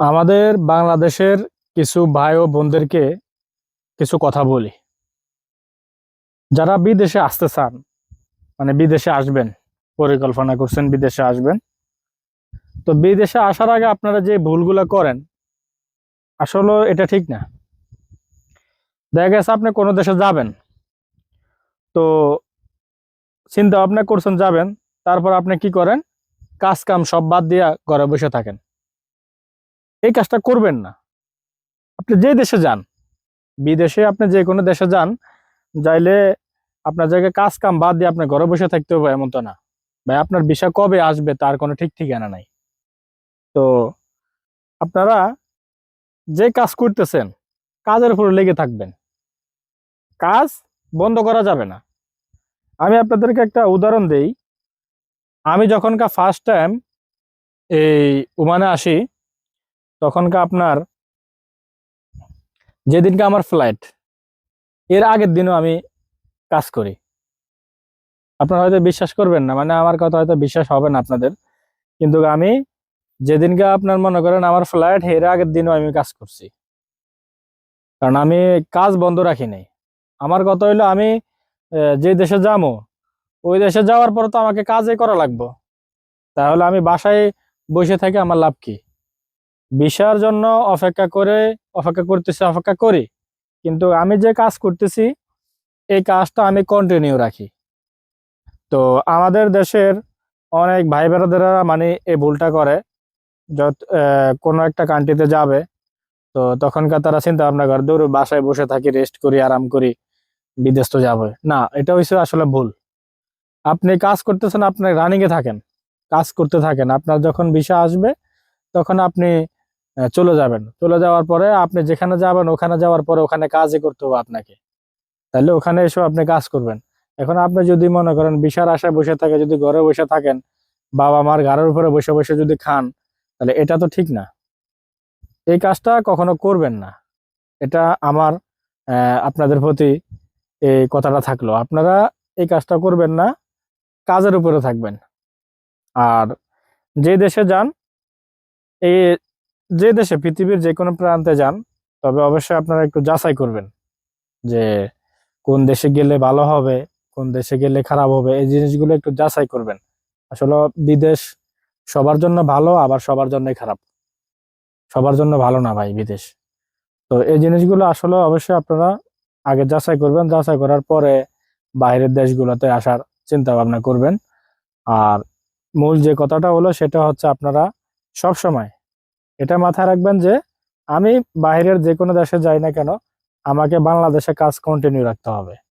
আমাদের বাংলাদেশের কিছু ভাই ও বোনদেরকে কিছু কথা বলি। যারা বিদেশে আসতে চান মানে বিদেশে আসবেন, পরিকল্পনা করছেন বিদেশে আসবেন, তো বিদেশে আসার আগে আপনারা যে ভুলগুলো করেন, আসলে এটা ঠিক না। দেখা গেছে আপনি কোনো দেশে যাবেন, তো চিন্তা ভাবনা করছেন যাবেন, তারপর আপনি কি করেন, কাজ কাম সব বাদ দিয়া ঘরে বসে থাকেন। এই কাজটা করবেন না। আপনি যে দেশে যান, বিদেশে আপনি যে কোনো দেশে যান, যাইলে আপনার জায়গায় কাজ কাম বাদ দিয়ে আপনি ঘরে বসে থাকতে হবে এমন তো না। ভাই, আপনার বিষয় কবে আসবে তার কোনো ঠিক ঠিকানা নাই। তো আপনারা যে কাজ করতেছেন, কাজের উপরে লেগে থাকবেন। কাজ বন্ধ করা যাবে না। আমি আপনাদেরকে একটা উদাহরণ দেই। আমি যখনকার ফার্স্ট টাইম এই ওমানে আসি তখনকার আপনার যেদিনকে আমার ফ্লাইট এর আগের দিনও আমি কাজ করি। আপনারা হয়তো বিশ্বাস করবেন না মানে আমার কথা হয়তো বিশ্বাস হবে না আপনাদের, কিন্তু আমি যেদিনকে আপনার মনে করেন আমার ফ্লাইট এর আগের দিনও আমি কাজ করছি। কারণ আমি কাজ বন্ধ রাখি নাই। আমার কথা হইল আমি যে দেশে যাব, ওই দেশে যাওয়ার পর তো আমাকে কাজই করা লাগবো। তাহলে আমি বাসায় বসে থাকি আমার লাভ কি? ভিসার জন্য অপেক্ষা করে, অপেক্ষা করতেছি, অপেক্ষা করি। কিন্তু আমি যে কাজ করতেছি, এই কাজটা আমি কন্টিনিউ রাখি। তো আমাদের দেশের অনেক ভাই বেড়াদেরা মানে এই ভুলটা করে, যত কোনো একটা কান্ট্রিতে যাবে, তো তখনকার তারা চিন্তা ভাবনা করে, দৌড়, বাসায় বসে থাকি রেস্ট করি, আরাম করি, বিদেশ তো যাবে। না, এটা হচ্ছে আসলে ভুল। আপনি কাজ করতেছেন, আপনি রানিং এ থাকেন, কাজ করতে থাকেন। আপনার যখন ভিসা আসবে, তখন আপনি চলে যাবেন। চলে যাওয়ার পরে আপনি যেখানে যাবেন, ওখানে যাওয়ার পরে ওখানে কাজই করতে হবে আপনাকে। তাহলে ওখানে এসে আপনি কাজ করবেন। এখন আপনি যদি মনে করেন বিশার আশায় বসে থাকে, যদি ঘরে বসে থাকেন বাবা মার ঘরের উপরে বসে বসে যদি খান, তাহলে এটা তো ঠিক না। এই কাজটা কখনো করবেন না। এটা আমার আপনাদের প্রতি এই কথাটা থাকল। আপনারা এই কাজটা করবেন না, কাজের উপরে থাকবেন। আর যে দেশে যান, এই যে দেশে পৃথিবীর যে কোনো প্রান্তে যান, তবে অবশ্যই আপনারা একটু যাচাই করবেন যে কোন দেশে গেলে ভালো হবে, কোন দেশে গেলে খারাপ হবে, এই জিনিসগুলো একটু যাচাই করবেন। আসলে বিদেশ সবার জন্য ভালো, আবার সবার জন্যই খারাপ। সবার জন্য ভালো না ভাই বিদেশ। তো এই জিনিসগুলো আসলে অবশ্যই আপনারা আগে যাচাই করবেন। যাচাই করার পরে বাইরের দেশগুলোতে আসার চিন্তা ভাবনা করবেন। আর মূল যে কথাটা হলো, সেটা হচ্ছে আপনারা সব সময় এটা মাথায় রাখবেন যে আমি বাইরের যে কোনো দেশে যাই না কেন, আমাকে বাংলাদেশে কাজ কন্টিনিউ রাখতে হবে।